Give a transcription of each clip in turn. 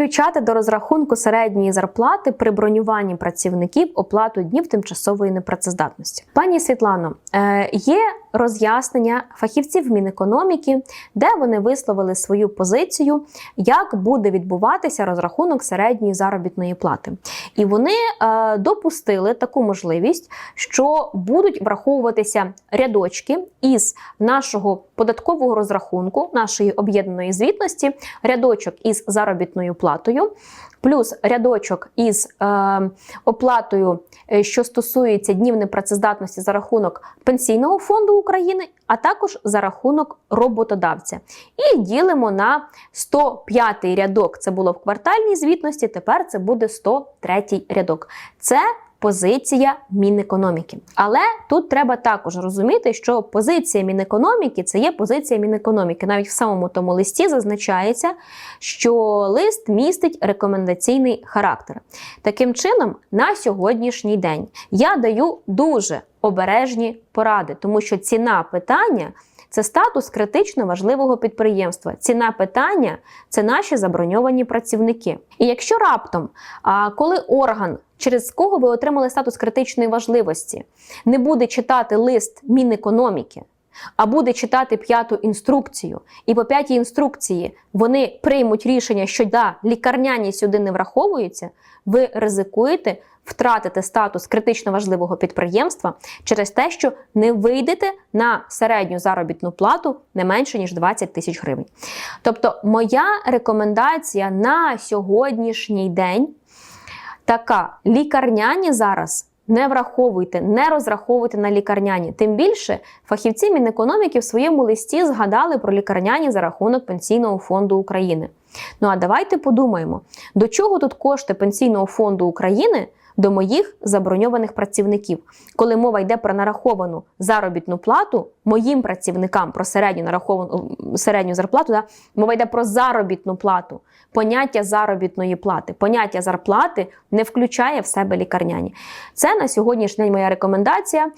включати до розрахунку середньої зарплати при бронюванні працівників оплату днів тимчасової непрацездатності? Пані Світлано, е, є роз'яснення фахівців Мінекономіки, де вони висловили свою позицію, як буде відбуватися розрахунок середньої заробітної плати. І вони е, допустили таку можливість, що будуть враховуватися рядочки із нашого податкового розрахунку, нашої об'єднаної звітності, рядочок із заробітною платою, плюс рядочок із е, оплатою, е, що стосується днів непрацездатності за рахунок Пенсійного фонду України, а також за рахунок роботодавця. І ділимо на 105 рядок. Це було в квартальній звітності, тепер це буде 103 рядок. Це позиція Мінекономіки. Але тут треба також розуміти, що позиція Мінекономіки це є позиція Мінекономіки. Навіть в самому тому листі зазначається, що лист містить рекомендаційний характер. Таким чином, на сьогоднішній день я даю дуже обережні поради, тому що ціна питання. Це статус критично важливого підприємства. Ціна питання це наші заброньовані працівники. І якщо раптом, коли орган, через кого ви отримали статус критичної важливості, не буде читати лист Мінекономіки, а буде читати п'яту інструкцію, і по п'ятій інструкції вони приймуть рішення, що да, лікарняні сюди не враховуються, ви ризикуєте втратити статус критично важливого підприємства через те, що не вийдете на середню заробітну плату не менше ніж 20 тисяч гривень. Тобто, моя рекомендація на сьогоднішній день така: лікарняні зараз. Не враховуйте, не розраховуйте на лікарняні. Тим більше фахівці Мінекономіки в своєму листі згадали про лікарняні за рахунок Пенсійного фонду України. Ну а давайте подумаємо, до чого тут кошти Пенсійного фонду України до моїх заброньованих працівників, коли мова йде про нараховану заробітну плату моїм працівникам про середню нараховану середню зарплату, да, мова йде про заробітну плату. Поняття заробітної плати, поняття зарплати не включає в себе лікарняні. Це на сьогоднішній день моя рекомендація.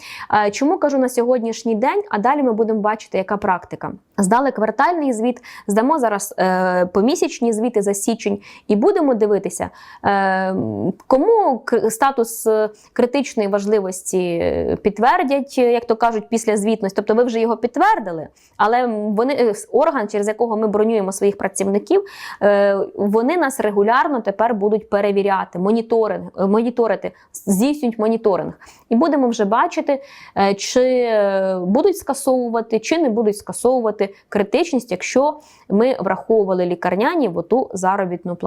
Е, Чому кажу на сьогоднішній день? А далі ми будемо бачити, яка практика. Здали квартальний звіт, здамо зараз е, помісячні звіти за січень, і будемо дивитися, е, кому статус е, критичної важливості е, підтвердять, е, як то кажуть, після звітності. Тобто ви вже його підтвердили, але вони орган, через якого ми бронюємо своїх працівників, вони нас регулярно тепер будуть перевіряти, моніторинг, моніторити, здійснюють моніторинг. І будемо вже бачити, чи будуть скасовувати, чи не будуть скасовувати критичність, якщо ми враховували лікарняні в оту заробітну плату.